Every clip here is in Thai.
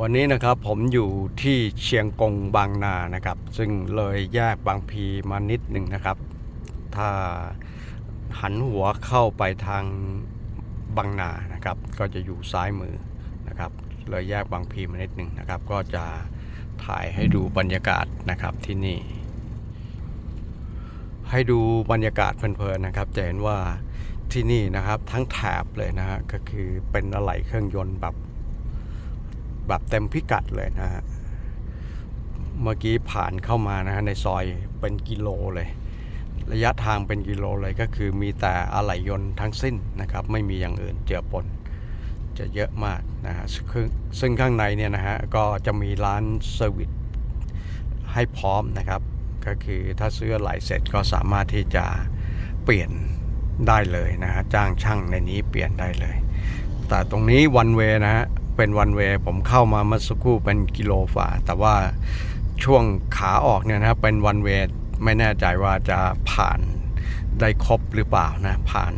วันนี้นะครับผมอยู่ที่เชียงกงบางนานะครับ ซึ่งเลยแยกบางพีมานิดหนึ่งนะครับ ถ้าหันหัวเข้าไปทางบางนานะครับ ก็จะอยู่ซ้ายมือนะครับ เลยแยกบางพีมานิดหนึ่งนะครับ ก็จะถ่ายให้ดูบรรยากาศนะครับที่นี่ ให้ดูบรรยากาศเพลินๆนะครับจะเห็นว่าที่นี่นะครับทั้งแถบเลยนะฮะก็คือเป็นอะไหล่เครื่องยนต์แบบ แบบเต็มพิกัดเลยนะฮะ เมื่อกี้ผ่านเข้ามานะฮะในซอยเป็นกิโลเลย ระยะทางเป็นกิโลเลยก็คือมีแต่อะไหล่ยนต์ทั้งสิ้นนะครับ ไม่มีอย่างอื่นเจือปนจะเยอะมากนะฮะซึ่งข้างในเนี่ยนะฮะก็จะมีร้านเซอร์วิสให้พร้อมนะครับ ก็คือถ้าซื้ออะไหล่เสร็จก็สามารถที่จะเปลี่ยนได้เลยนะฮะจ้างช่างในนี้เปลี่ยนได้เลย แต่ตรงนี้วันเวนะฮะ เป็นวันเวผมเข้ามาเมื่อสักครู่เป็นกิโลฝ่า แต่ว่าช่วงขาออกเนี่ยนะเป็นวันเวไม่แน่ใจว่าจะผ่านได้ครบหรือเปล่านะผ่าน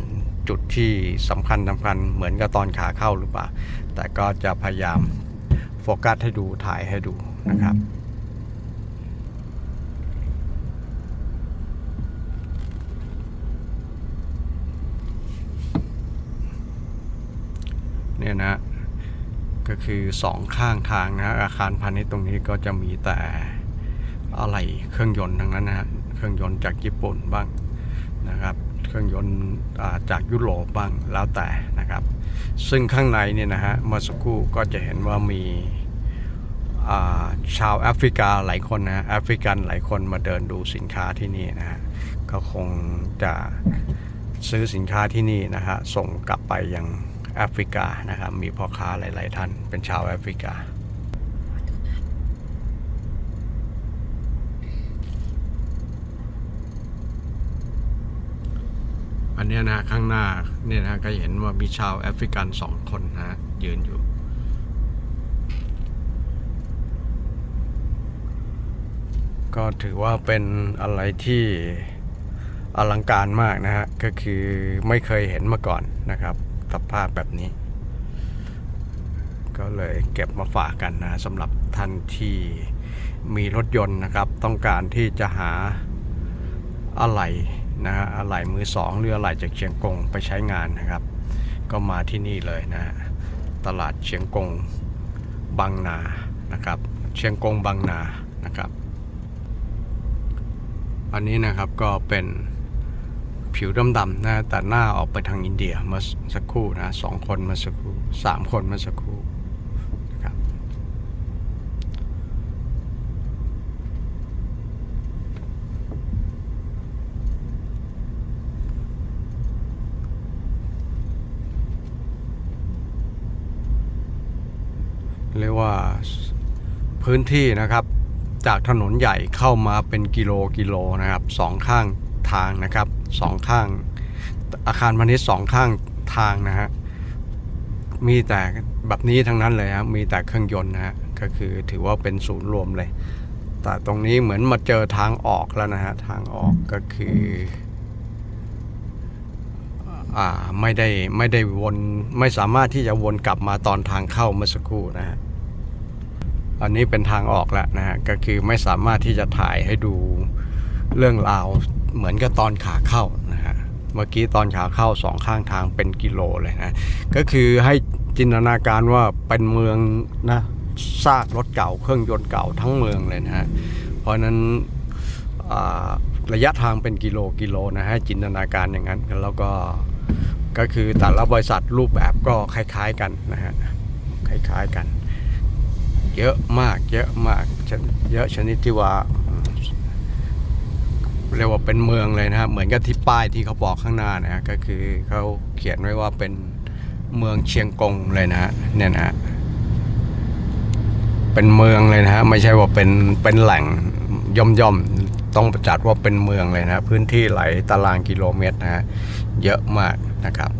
จุดที่สำคัญสำคัญเหมือนกับตอนขาเข้าหรือเปล่า แต่ก็จะพยายามโฟกัสให้ดูถ่ายให้ดูนะครับเนี่ยนะ ก็คือสองข้างทางนะฮะอาคารพาณิชย์ตรงนี้ก็จะมีแต่อะไรเครื่องยนต์ทั้งนั้นนะฮะเครื่องยนต์จากญี่ปุ่นบ้างนะครับ เครื่องยนต์จากยุโรปบ้างแล้วแต่นะครับ ซึ่งข้างในเนี่ยนะฮะเมื่อสักครู่ก็จะเห็นว่ามีาชาวแอฟริกาหลายคนนะแอฟริกันหลายคนมาเดินดูสินค้าที่นี่นะฮะก็คงจะซื้อสินค้าที่นี่นะฮะส่งกลับไปยัง แอฟริกานะครับ มีพ่อค้าหลาย ๆ ท่านเป็นชาวแอฟริกาอันเนี้ยนะข้างหน้าเนี่ยนะก็เห็นว่ามีชาวแอฟริกันสองคนนะฮะยืนอยู่ ก็ถือว่าเป็นอะไรที่อลังการมากนะฮะ ก็คือไม่เคยเห็นมาก่อนนะครับ ภาพแบบนี้ ก็เลยเก็บมาฝากกันนะสำหรับท่านที่มีรถยนต์นะครับ ต้องการที่จะหาอะไหล่นะฮะอะไหล่มือสองหรืออะไหล่จากเชียงกงไปใช้งานนะครับ ก็มาที่นี่เลยนะฮะตลาดเชียงกงบางนานะครับ เชียงกงบางนานะครับ อันนี้นะครับก็เป็น ผิวดำๆนะแต่หน้าออกไปทางอินเดียมาสักครู่นะสองคนมาสักครู่สามคนมาสักครู่นะครับเรียกว่าพื้นที่นะครับ จากถนนใหญ่เข้ามาเป็นกิโลกิโลนะครับสองข้าง ทางนะครับสองข้าง อาคารพาณิชย์สองข้างทางนะฮะมีแต่แบบนี้ทั้งนั้นเลยครับมีแต่เครื่องยนต์นะฮะก็คือถือว่าเป็นศูนย์รวมเลย แต่ตรงนี้เหมือนมาเจอทางออกแล้วนะฮะทางออกก็คืออ่าไม่ได้ไม่ได้วนไม่สามารถที่จะวนกลับมาตอนทางเข้าเมื่อสักครู่นะฮะอันนี้เป็นทางออกแล้วนะฮะก็คือไม่สามารถที่จะถ่ายให้ดู เรื่องราวเหมือนกับตอนขาเข้านะฮะเมื่อกี้ตอนขาเข้าสองข้างทางเป็นกิโลเลยนะ ก็คือให้จินตนาการว่าเป็นเมืองนะซากรถเก่าเครื่องยนต์เก่าทั้งเมืองเลยนะฮะเพราะนั้นระยะทางเป็นกิโลกิโลนะฮะจินตนาการอย่างนั้นแล้วก็ก็คือแต่ละบริษัทรูปแบบก็คล้าย ๆกันนะฮะคล้ายๆกัน เยอะมากเยอะมากชนเยอะชนิดที่ว่า เรียกว่าเป็นเมืองเลยนะครับ เหมือนกับที่ป้ายที่เขาบอกข้างหน้านะก็คือเขาเขียนไว้ว่าเป็นเมืองเชียงกงเลยนะฮะเนี่ยนะเป็นเมืองเลยนะฮะไม่ใช่ว่าเป็นเป็นแหล่งย่อมย่อมๆต้องจัดว่าเป็นเมืองเลยนะฮะพื้นที่หลายตารางกิโลเมตรนะฮะเยอะมากนะครับ